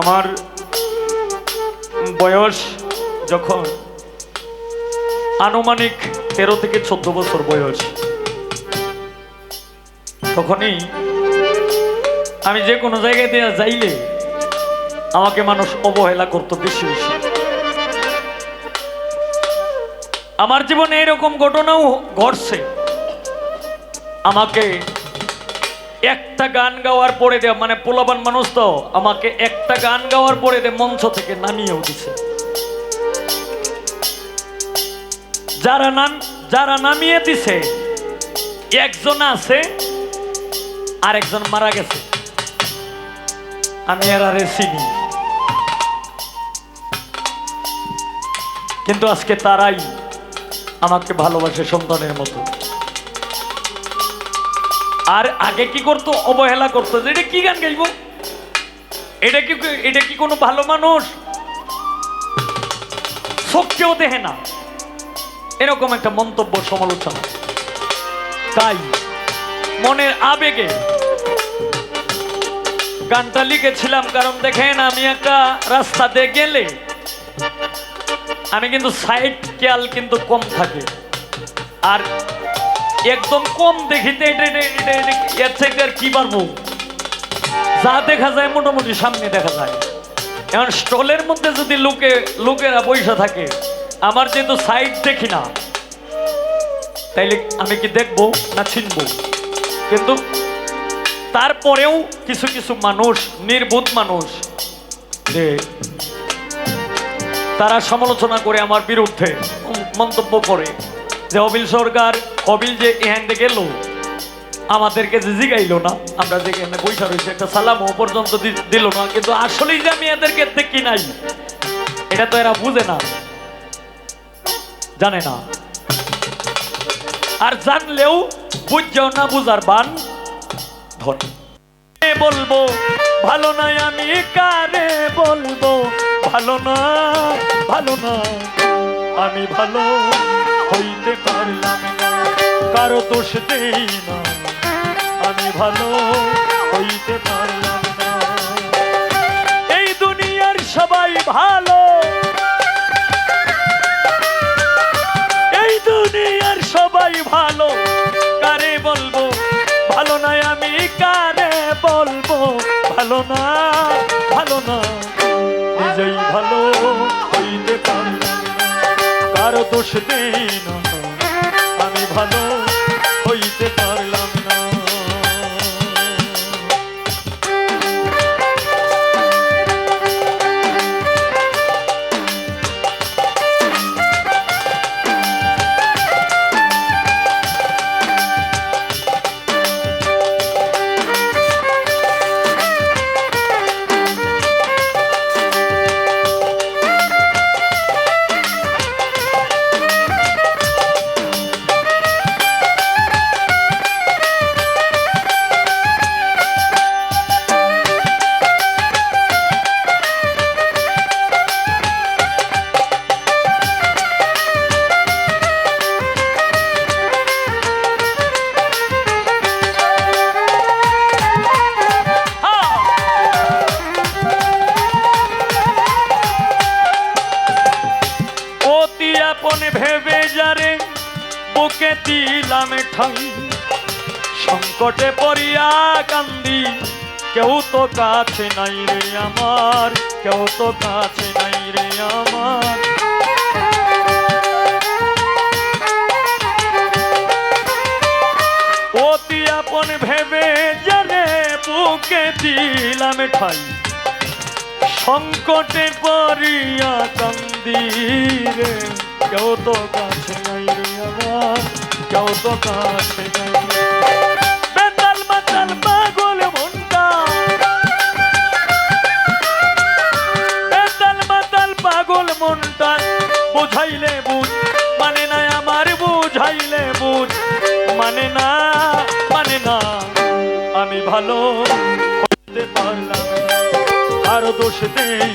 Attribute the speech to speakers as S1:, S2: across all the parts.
S1: আমার বয়স যখন আনুমানিক তেরো থেকে চোদ্দ বছর বয়স, তখনই আমি যে কোনো জায়গায় দেওয়া যাইলে আমাকে মানুষ অবহেলা করতো বেশি বেশি। আমার জীবনে এরকম ঘটনাও ঘটছে। আমাকে একটা গান গাওয়ার পরে দেয়া মানে পোলাবান মানুষ তো, আমাকে একটা গান গাওয়ার পরে দে, মঞ্চ থেকে নামিয়েও দিছে। যারা নাম, যারা নামিয়ে দিছে, একজন আছে আর একজন মারা গেছে। আমি আর আরে চিনি। কিন্তু আজকে তারাই আমাকে ভালোবাসে সন্তানের মতো। আর আগে কি করতো? অবহেলা করতো এটা কি গান গাইবো? এটা কি এটা কি কোনো ভালো মানুষ? চোখকেও দেখে না। এরকম একটা মন্তব্য সমালোচনা। তাই মনের আবেগে গানটা লিখেছিলাম, কারণ দেখেন, আমি একটা রাস্তাতে গেলে আমি কিন্তু সাইড খেয়াল কিন্তু কম থাকে। আর একদম কম দেখিতে এর কি পারব যা দেখা যায়, মোটামুটি সামনে দেখা যায়। এখন স্টলের মধ্যে যদি লোকে, লোকেরা পয়সা থাকে, আমার যেহেতু সাইড দেখি না, তাইলে আমি কি দেখব না চিনবো? কিন্তু তারপরেও কিছু কিছু মানুষ, নির্বোধ মানুষ, যে তারা সমালোচনা করে আমার বিরুদ্ধে মন্তব্য করে। যে অবিল সরকার অবিল যে এখান গেল, আমাদেরকে যে জিগাইলো না, আমরা যেখানে বৈশা রয়েছে, একটা সালাম ও পর্যন্ত দিল না, কিন্তু আসলেই যে আমি এদেরকে দেখি নাই, এটা তো এরা বুঝে না, জানে না। আর জানলেও বুঝছেও না বুঝার বান ধরে। বলব, ভালো নয় আমি কারে বলব, ভালো না ভালো না আমি ভালো হইতে পারলাম না। কারও দোষ দেই না। আমি ভালো হইতে পারলাম না। এই দুনিয়ার সবাই ভালো। এই দুনিয়ার সবাই ভালো। কারে বলব? ভালো নয় আমি কারে বলব? ভালো না ভালো না। নিজেই ভালো হইতে পারলাম কারও দোষ দেই না। আমি ভালো হইতে পারলাম দিলাম ঠাই সংকটে পড়িয়া কান্দি, কেউ তো কাছে নাই রে আমার, কেউ তো কাছে নাই রে আমার। অতি আপন ভেবে যারে বুকে দিলাম ঠাই। সংকটে পড়িয়া কান্দি রে, কেউ তো কাছে নাই রে আমার। কেউ তো কাছে বেতাল মাতাল পাগল মনটা বেতাল মাতাল পাগল মনটা বুঝাইলে বুঝ মানে না আমার বুঝাইলে বুঝ মানে না মানে না আমি ভালো হইতে পারলাম। আর দোষ দেই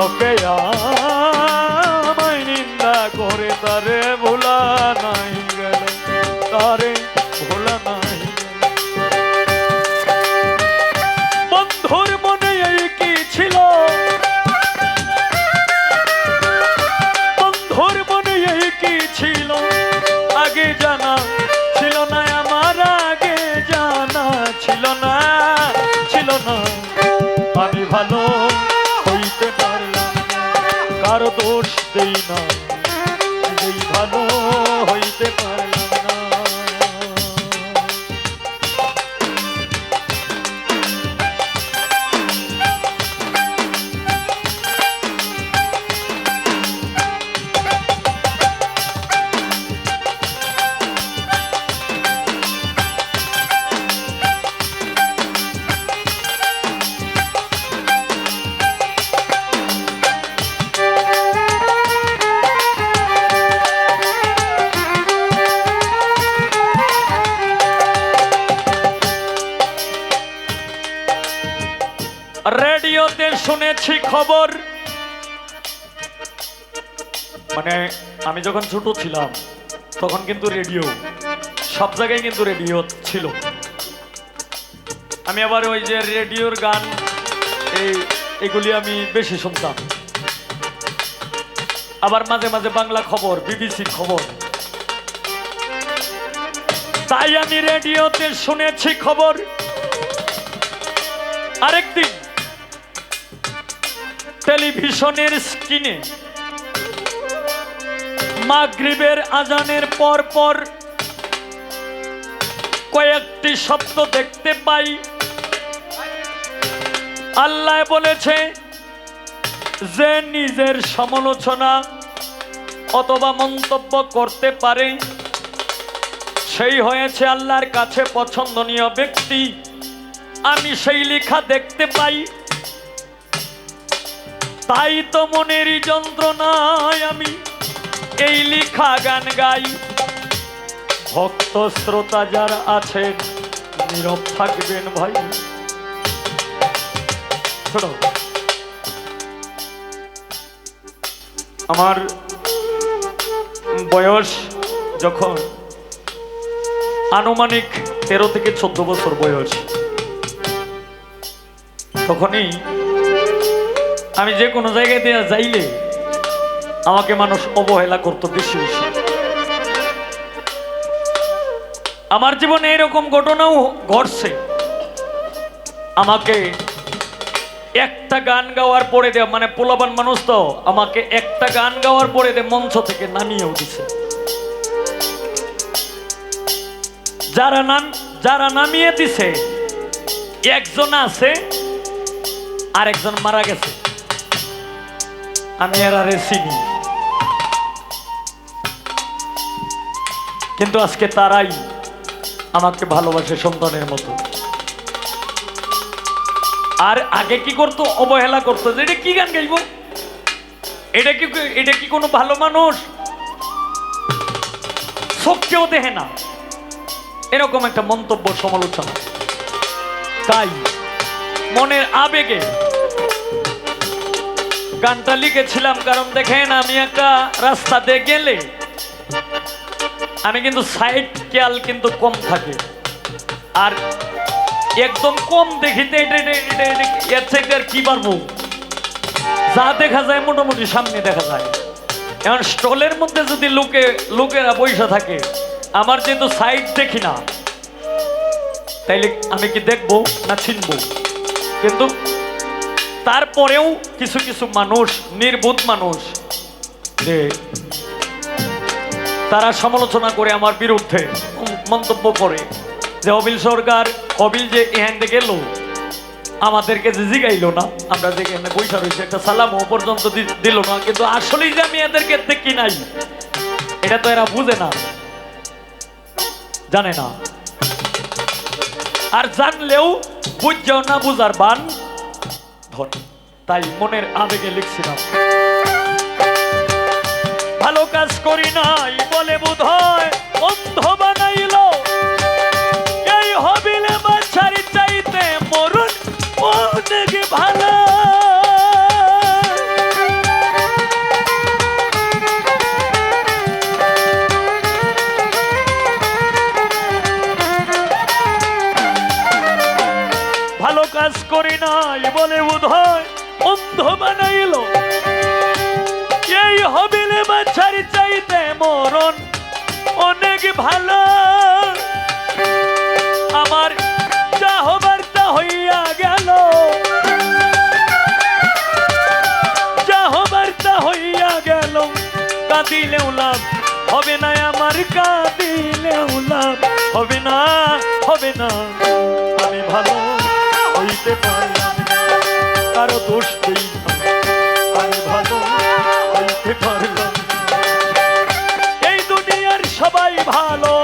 S1: লোকে আমায় নিন্দা করে তারে ভোলা নাই। খবর? মানে আমি যখন ছোট ছিলাম, তখন কিন্তু রেডিও, সব জায়গায় কিন্তু রেডিও ছিল। আমি আবার ওই যে রেডিওর গান, এই, এগুলি আমি বেশি শুনতাম। আবার মাঝে মাঝে বাংলা খবর বিবিসির খবর। তাই আমি রেডিওতে শুনেছি খবর। আরেকদিন টেলিভিশনের স্ক্রিনে। মাগরিবের আজানের পর পর কয়েকটি শব্দ দেখতে পাই। আল্লাহ বলেছে, যে নিজের সমালোচনা অথবা মন্তব্য করতে পারে, সেই হয়েছে আল্লাহর কাছে পছন্দনীয় ব্যক্তি। আমি সেই লেখা দেখতে পাই। তাই তো মনেরই যন্ত্রণায় আমি এই লিখা গান গাই। ভক্ত শ্রোতা যারা আছেন, নীরব থাকবেন ভাই। আমার বয়স যখন আনুমানিক তেরো থেকে চোদ্দ বছর বয়স, তখনই আমি যে কোনো জায়গায় দিয়ে যাইলে আমাকে মানুষ অবহেলা করতো বেশি বেশি। আমার জীবনে এরকম ঘটনাও ঘটছে। আমাকে একটা গান গাওয়ার পরে দেয় মানে পোলাবান মানুষ তো, আমাকে একটা গান গাওয়ার পরে দে মঞ্চ থেকে নামিয়েও দিছে। যারা নাম, যারা নামিয়ে দিছে, একজন আছে আর একজন মারা গেছে। আমি আর চিনি। কিন্তু আজকে তারাই আমাকে ভালোবাসে সন্তানের মতো। আর আগে কি করতো? অবহেলা করতো যে, এটা কি গান গাইব? এটা কি এটা কি কোনো ভালো মানুষ? সব দেহে না। এরকম একটা মন্তব্য সমালোচনা। তাই মনের আবেগে গানটা লিখেছিলাম, কারণ দেখেন আমি একটা রাস্তাতে গেলে আমি কিন্তু সাইড খেয়াল কিন্তু কম থাকে। আর একদম কম দেখিতে এর আর কি পারব যা দেখা যায় মোটামুটি সামনে দেখা যায়। এখন স্টলের মধ্যে যদি লোকে, লোকেরা পয়সা থাকে, আমার যেহেতু সাইড দেখি না, তাইলে আমি কি দেখব না চিনবো? কিন্তু তারপরেও কিছু কিছু মানুষ, নির্বোধ মানুষ, যে তারা সমালোচনা করে আমার বিরুদ্ধে মন্তব্য করে যে অবিল সরকার, অবিল যে এখান গেল আমাদেরকে যে জিগাইলো না, আমরা যেখানে বৈশা রয়েছে, একটা সালাম ও পর্যন্ত দিল না, কিন্তু আসলেই যে আমি এদেরকে দেখি নাই, এটা তো এরা বুঝে না, জানে না। আর জানলেও বুঝছেও না বুঝার বান ধর। তাই মনের আবেগে লিখছিলাম। ভালো কাজ করি নাই ভালো। আমার যা হবার তা হইয়া গেল। যা হবার তা হইয়া গেল। কাঁদিলেও লাভ হবে না আমার, কাঁদিলেও লাভ হবে না হবে না। আমি ভালো হইতে না। কারও দোষ দেই আমি ভালো হইতে পারলাম ভালো।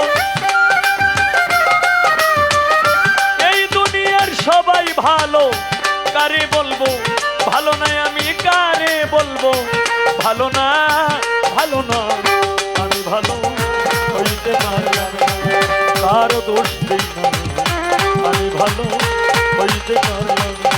S1: এই দুনিয়ার সবাই ভালো। কারে বলব? ভালো না আমি, কারে বলব? ভালো না ভালো না, আমি ভালো হইতে না। কারও দোষ আমি ভালো হইতে বিধিরে